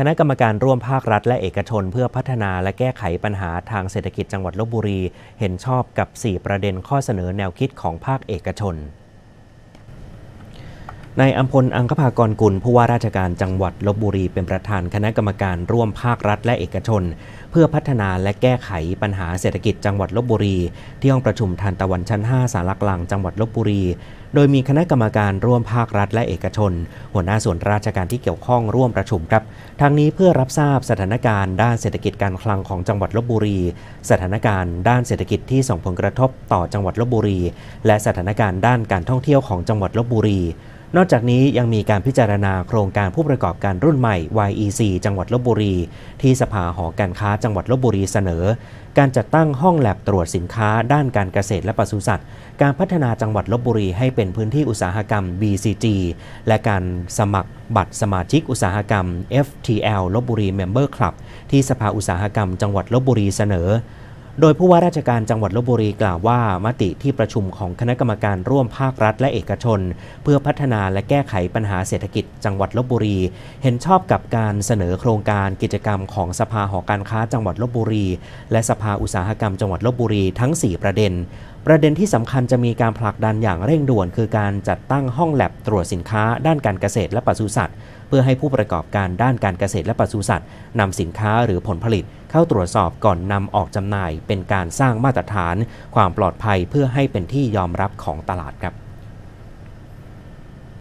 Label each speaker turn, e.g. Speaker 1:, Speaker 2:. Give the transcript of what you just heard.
Speaker 1: คณะกรรมการร่วมภาครัฐและเอกชน เพื่อพัฒนาและแก้ไขปัญหาทางเศรษฐกิจจังหวัดลบบุรี เห็นชอบกับ 4 ประเด็นข้อเสนอแนวคิดของภาคเอกชน นายอัมพลอังคภากรกุลผู้ว่าราชการจังหวัดลบบุรีเป็นประธานคณะกรรมการร่วมภาครัฐและเอกชน เพื่อพัฒนาและแก้ไขปัญหาเศรษฐกิจจังหวัดลบบุรี ที่ห้องประชุมทันตะวันชั้น 5 สารกลางจังหวัดลบบุรี โดยมีคณะกรรมการร่วมภาครัฐและเอกชน หัวหน้าส่วนราชการที่เกี่ยวข้องร่วมประชุมครับทางนี้เพื่อรับทราบสถานการณ์ด้านเศรษฐกิจการคลังของจังหวัดลบบุรี สถานการณ์ด้านเศรษฐกิจที่ส่งผลกระทบต่อจังหวัดลบบุรี และสถานการณ์ด้านการท่องเที่ยวของจังหวัดลบบุรี นอกจากนี้ยังมีการพิจารณาโครงการผู้ประกอบการรุ่นใหม่ YEC จังหวัดลบบุรี ที่สภาหอการค้าจังหวัดลบบุรีเสนอ การจัดตั้งห้องแลบตรวจสินค้า ด้านการเกษตรและปศุสัตว์ การพัฒนาจังหวัดลบบุรีให้เป็นพื้นที่อุตสาหกรรม BCG และการสมัครบัตรสมาชิกอุตสาหกรรม FTL ลบบุรี Member Club ที่สภาอุตสาหกรรมจังหวัดลบบุรีเสนอ โดยผู้ว่าราชการจังหวัดลบบุรีกล่าวว่า มติที่ประชุมของคณะกรรมการร่วมภาครัฐและเอกชน เพื่อพัฒนาและแก้ไขปัญหาเศรษฐกิจจังหวัดลบบุรี เห็นชอบกับการเสนอโครงการกิจกรรมของสภาหอการค้าจังหวัดลบบุรี และสภาอุตสาหกรรมจังหวัดลบบุรีทั้ง 4 ประเด็น ประเด็นที่สำคัญจะมีการผลักดันอย่างเร่งด่วน คือการจัดตั้งห้องแลบตรวจสินค้า ด้านการเกษตรและปศุสัตว์ เพื่อให้ผู้ประกอบการด้านการเกษตรและปศุสัตว์นำสินค้าหรือผลผลิตเข้าตรวจสอบก่อนนำออกจำหน่าย เป็นการสร้างมาตรฐาน ความปลอดภัยเพื่อให้เป็นที่ยอมรับของตลาดครับ